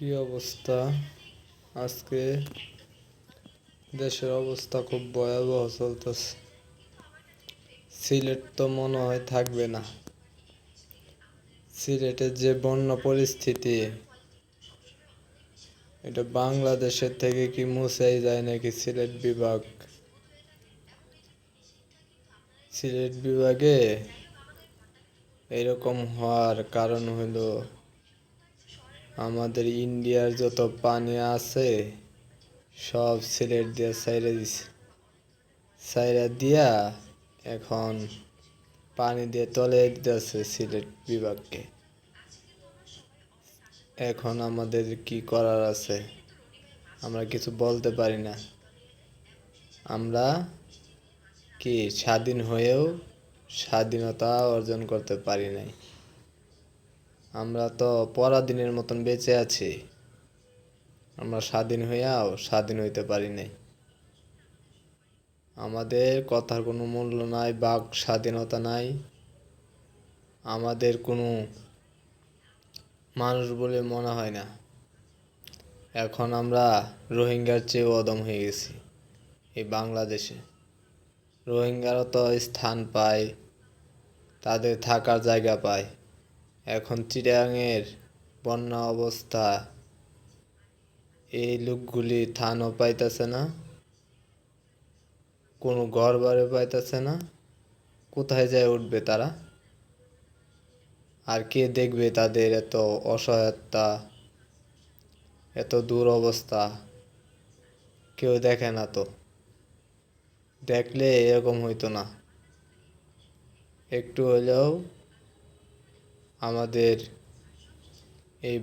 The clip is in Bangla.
কি অবস্থা? আজকে দেশের অবস্থা খুব ভয়াবহ চলতেছে। সিলেট তো মনে হয় থাকবে না। সিলেটের যে বন্যা পরিস্থিতি, এটা বাংলাদেশের থেকে কি মুছাই যায় নাকি সিলেট বিভাগ? সিলেট বিভাগে এরকম হওয়ার কারণ হলো আমাদের ইন্ডিয়ার যত পানি আছে, সব সিলেট দিয়ে সাইরে দিছে। সাইরা দিয়া এখন পানি দিয়ে তলে দিতেছে সিলেট বিভাগকে। এখন আমাদের কি করার আছে, আমরা কিছু বলতে পারি না। আমরা কি স্বাধীন হয়েও স্বাধীনতা অর্জন করতে পারি নাই। আমরা তো পরাধীনের মতন বেঁচে আছি। আমরা স্বাধীন হইয়াও স্বাধীন হইতে পারি নাই। আমাদের কথার কোনো মূল্য নাই, বাক স্বাধীনতা নাই। আমাদের কোনো মানুষ বলে মনে হয় না। এখন আমরা রোহিঙ্গার চেয়েও অদম হয়ে গেছি এই বাংলাদেশে। রোহিঙ্গারা তো স্থান পায়, তাদের থাকার জায়গা পায়। এখন চিটাঙের বন্যা অবস্থা। এই লোকগুলি থানও পাইতেছে না। কোনো ঘর বাড়ি পাইতেছে না। কোথায় যায় উঠবে তারা? আর কে দেখবে তাদের এত অসহায়তা, এত দূর অবস্থা কেউ দেখে না তো। দেখলে এরকম হইতো না। একটু হলেও আমাদের এই